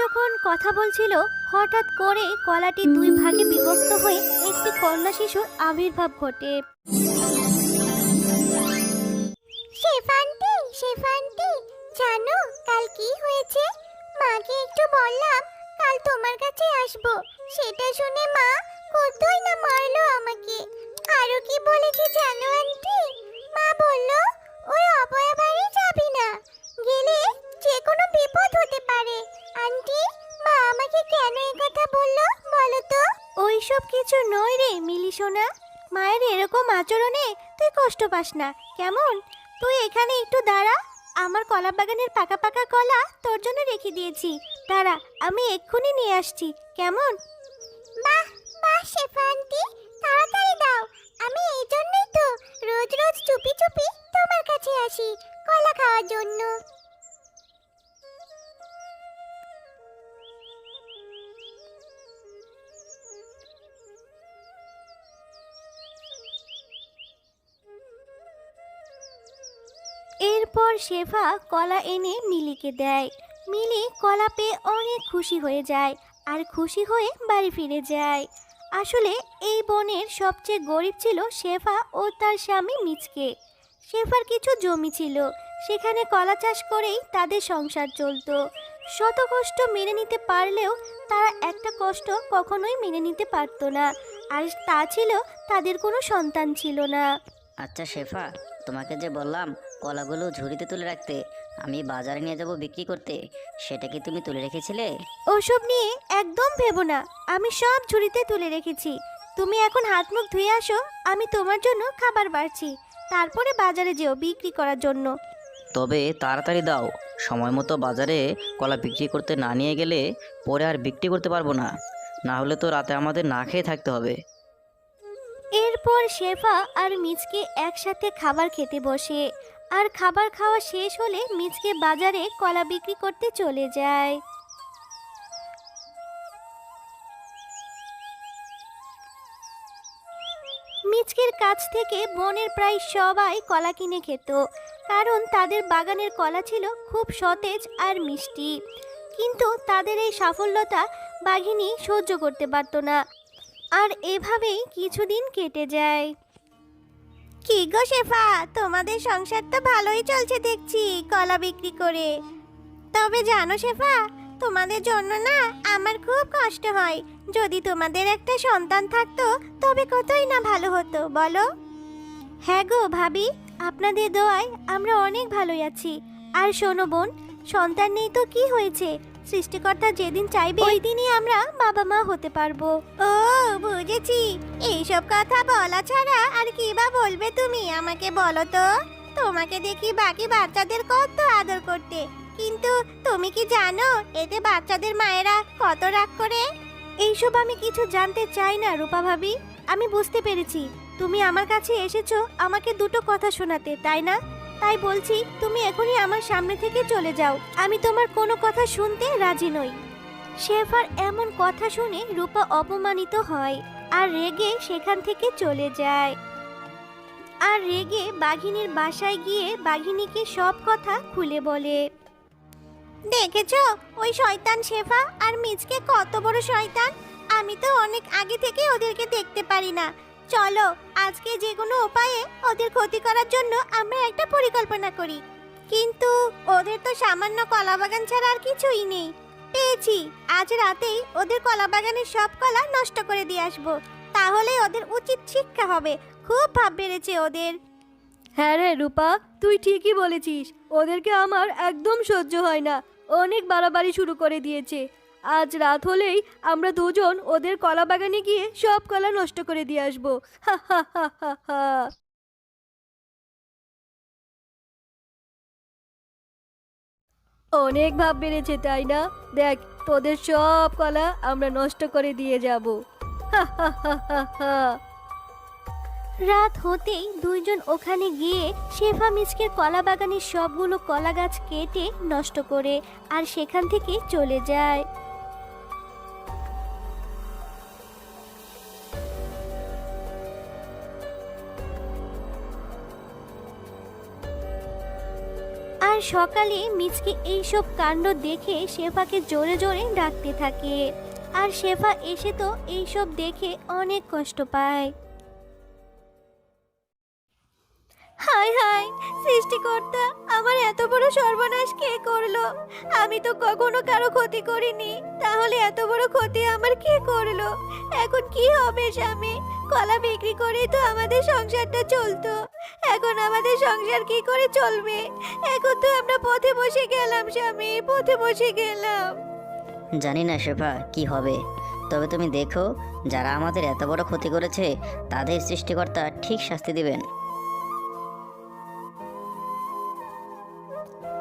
যখন কথা বলছিল, হঠাৎ করে কলাটি দুই ভাগে বিভক্ত হয়ে একটি কন্যা শিশুর আবির্ভাব ঘটে। শেফান্তি শেফান্তি জানো, কাল কি হয়েছে? মাকে একটু বললাম, কাল তোমার কাছে আসব। সেটা শুনে মা কোথায় না মারলো আমাকে। আরও কি বলেছে জানো, আন্টি? মা বলল ওই অপয়া বাড়ি যাবি না। গেলে যে কোনো বিপদ হতে পারে। আন্টি মা আমাকে কেন এই কথা বলল বলো তো? ওইসব কিছু নয় রে মিলি সোনা। মায়ের এরকম আচরণে তুই কষ্ট পাস না কেমন? তুই এখানে একটু দাঁড়া। আমার কলা বাগানের পাকা পাকা কলা তোর জন্য রেখে দিয়েছি। দাঁড়া আমি এক্ষুনি নিয়ে আসছি কেমন? বাহ বাহ শেফান্তি তাড়াতাড়ি দাও। আমি এই জন্যই তো রোজ রোজ চুপি চুপি তোমার কাছে আসি কলা খাওয়ার জন্য। এরপর শেফা কলা এনে মিলিকে দেয়। মিলি কলা পেয়ে অনেক খুশি হয়ে যায় আর খুশি হয়ে বাড়ি ফিরে যায়। আসলে এই বনের সবচেয়ে গরিব ছিল শেফা ও তার স্বামী মিচকে। শেফার কিছু জমি ছিল, সেখানে কলা চাষ করেই তাদের সংসার চলতো। শত কষ্ট মেনে নিতে পারলেও তারা একটা কষ্ট কখনোই মেনে নিতে পারতো না, আর তা ছিল তাদের কোনো সন্তান ছিল না। আচ্ছা শেফা, তোমাকে যে বললাম কলাগুলো ঝুড়িতে তুলে রাখতে আমি বাজারে নিয়ে যাব বিক্রি করতে। সেটা কি তুমি তুলে রেখেছিলে? ওসব নিয়ে একদম ভেবো না। আমি সব ঝুড়িতে তুলে রেখেছি। তুমি এখন হাত মুখ ধুয়ে আসো আমি তোমার জন্য খাবার বাড়ছি। তারপরে বাজারে যেও বিক্রি করার জন্য। তবে তাড়াতাড়ি দাও। সময় মতো বাজারে কলা বিক্রি করতে না নিয়ে গেলে পরে আর বিক্রি করতে পারব না। না হলে তো রাতে আমাদের না খেয়ে থাকতে হবে। এরপর শেফা আর মিচকে একসাথে খাবার খেতে বসে। আর খাবার খাওয়া শেষ হলে মিচকে বাজারে কলা বিক্রি করতে চলে যায়। মিচকের কাছ থেকে বনের প্রায় সবাই কলা কিনে খেত, কারণ তাদের বাগানের কলা ছিল খুব সতেজ আর মিষ্টি। কিন্তু তাদের এই সাফল্যতা বাঘিনী সহ্য করতে পারত না, আর এভাবেই কিছুদিন কেটে যায়। কি গো শেফা? তোমাদের সংসার তো ভালোই চলছে দেখছি কলা বিক্রি করে। তবে জানো শেফা তোমাদের জন্য না আমার খুব কষ্ট হয়। যদি তোমাদের একটা সন্তান থাকতো তবে কতই না ভালো হতো বলো? হ্যাঁ গো ভাবি আপনাদের দোয়ায় আমরা অনেক ভালোই আছি। আর শোনো বোন সন্তান নেই তো কি হয়েছে? সৃষ্টিকর্তা যেদিন চাইবে ওই দিনই আমরা বাবা মা হতে পারব। ও বুঝেছি। এইসব কথা বলা ছাড়া আর কি বা বলবে তুমি আমাকে বলো তো? তোমাকে দেখি বাকি বাচ্চাদের কত আদর করতে। কিন্তু তুমি কি জানো, এতে বাচ্চাদের মায়েরা কত রাগ করে? এইসব আমি কিছু জানতে চাই না, রূপা ভাবি। আমি বুঝতে পেরেছি। তুমি আমার কাছে এসেছ আমাকে দুটো কথা শোনাতে, তাই না? তাই বলছি, তুমি এখনই আমার সামনে থেকে চলে যাও। আমি তোমার কোনো কথা শুনতে রাজি নই। শেফার এমন কথা শুনে রূপা অপমানিত হয় আর রেগে সেখান থেকে চলে যায়। আর রেগে বাঘিনীর বাসায় গিয়ে বাঘিনীকে সব কথা খুলে বলে। দেখেছ, ওই শয়তান শেফা আর মিজকে কত বড় শয়তান? আমি তো অনেক আগে থেকে ওদেরকে দেখতে পারি না। চলো, আজকে যে কোনো উপায়ে ওদের ক্ষতি করার জন্য আমরা একটা পরিকল্পনা করি। কিন্তু ওদের তো সামান্য কলা বাগান ছাড়া আর কিছুই নেই। পেয়েছি। আজ রাতেই ওদের কলা বাগানের সব কলা নষ্ট করে দিয়ে আসব। তাহলে ওদের উচিত শিক্ষা হবে। খুব ভাব বেড়েছে ওদের। হ্যাঁ রে রূপা, তুই ঠিকই বলেছিস। ওদেরকে আমার একদম সহ্য হয় না। অনেক বাড়াবাড়ি শুরু করে দিয়েছে। আজ রাত হলেই আমরা দুজন ওদের কলা বাগানে গিয়ে সব কলা নষ্ট করে দিয়ে আসব। হা হা হা হা। অনেক ভাব বেড়েছে, তাই না? দেখ, তোদের সব কলা আমরা নষ্ট করে দিয়ে যাব। রাত হতেই দুইজন ওখানে গিয়ে শেফা মিচকের কলা বাগানের সবগুলো কলা গাছ কেটে নষ্ট করে আর সেখান থেকে চলে যায়। সকালে মিচকে এইসব কাণ্ড দেখে শেফাকে জোরে জোরে ডাকতে থাকে। আর শেফা এসে তো এইসব দেখে অনেক কষ্ট পায়। হাই হাই সৃষ্টিকর্তা, আমার এত বড় সর্বনাশ কে করল? আমি তো কখনো কারও ক্ষতি করিনি, তাহলে এত বড় ক্ষতি আমার কে করল? এখন কি হবে, স্বামী? কলা বিক্রি করেই তো আমাদের সংসারটা চলতো। এখন আমাদের সংসার কি করে চলবে? এখন তো আমরা পথে বসে গেলাম স্বামী পথে বসে গেলাম। জানি না শেফা কি হবে? তবে তুমি দেখো যারা আমাদের এত বড় ক্ষতি করেছে তাদের সৃষ্টিকর্তা ঠিক শাস্তি দিবেন।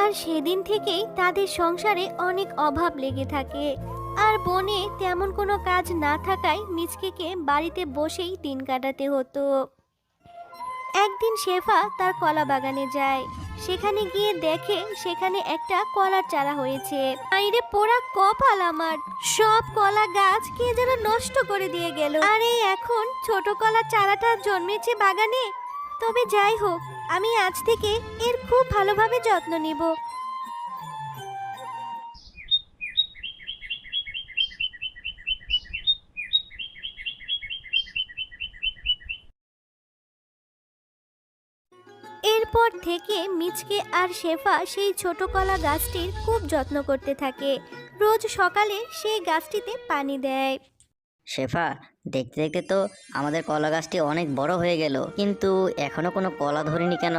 আর সেদিন থেকেই তাদের সংসারে অনেক অভাব লেগে থাকে। আর বনে তেমন কোনো কাজ না থাকায় মিচকেকে বাড়িতে বসেই দিন কাটাতে হতো। একদিন শেফা তার কলা বাগানে যায়। সেখানে গিয়ে দেখে সেখানে একটা কলার চারা হয়েছে। আইরে পোড়া কপাল আমার। সব কলা গাছ কে যেন নষ্ট করে দিয়ে গেল। আরে এখন ছোট কলা চারাটা জন্মেছে বাগানে? তবে যাই হোক, আমি আজ থেকে এর খুব ভালোভাবে যত্ন নিব। এরপর থেকে মিচকে আর শেফা সেই ছোট কলা গাছটির খুব যত্ন করতে থাকে। রোজ সকালে সেই গাছটিতে পানি দেয়। শেফা দেখতে দেখতে তো আমাদের কলা গাছটি অনেক বড় হয়ে গেল কিন্তু এখনও কোনো কলা ধরিনি কেন?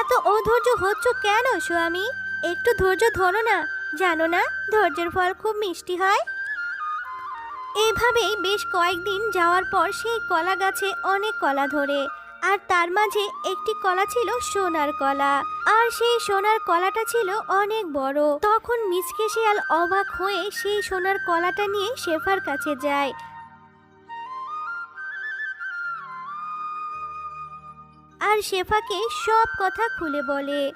এত অধৈর্য হচ্ছ কেন স্বামী? একটু ধৈর্য ধরো না। জানো না ধৈর্যের ফল খুব মিষ্টি হয়? এভাবেই বেশ কয়েকদিন যাওয়ার পর সেই কলা গাছে অনেক কলা ধরে। আর তার মাঝে একটি কলা ছিল সোনার কলা। আর সেই সোনার কলাটা ছিল অনেক বড়। তখন মিচকে শিয়াল অবাক হয়ে সেই সোনার কলাটা নিয়ে শেফার কাছে যায়। আর শেফাকে সব কথা খুলে বলে,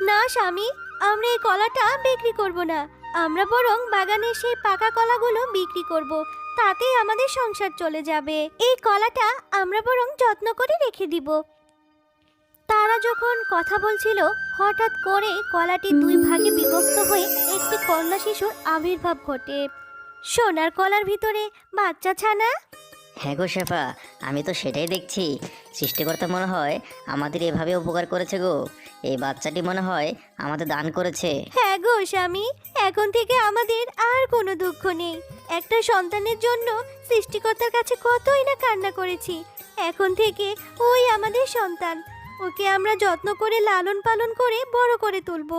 না, স্বামী, আমরা এই কলাটা বিক্রি করব না। আমরা বরং বাগানের সেই পাকা কলাগুলো বিক্রি করব। তাতেই আমাদের সংসার চলে যাবে। এই কলাটা আমরা বরং যত্ন করে রেখে দিব। তারা যখন কথা বলছিল, হঠাৎ করে কলাটি দুই ভাগে বিভক্ত হয়ে একটি কন্যা শিশুর আবির্ভাব ঘটে। সোনার কলার ভিতরে বাচ্চা ছানা হ্যাঁ গো শেফা, আমি তো সেটাই দেখছি। সৃষ্টিকর্তা মনে হয় আমাদের এভাবে উপকার করেছে গো। এই বাচ্চাটি মনে হয় আমাদের দান করেছে। হ্যাঁ গো স্বামী, এখন থেকে আমাদের আর কোনো দুঃখ নেই। একটা সন্তানের জন্য সৃষ্টিকর্তার কাছে কতই না কান্না করেছি। এখন থেকে ওই আমাদের সন্তান। ওকে আমরা যত্ন করে লালন পালন করে বড় করে তুলবো।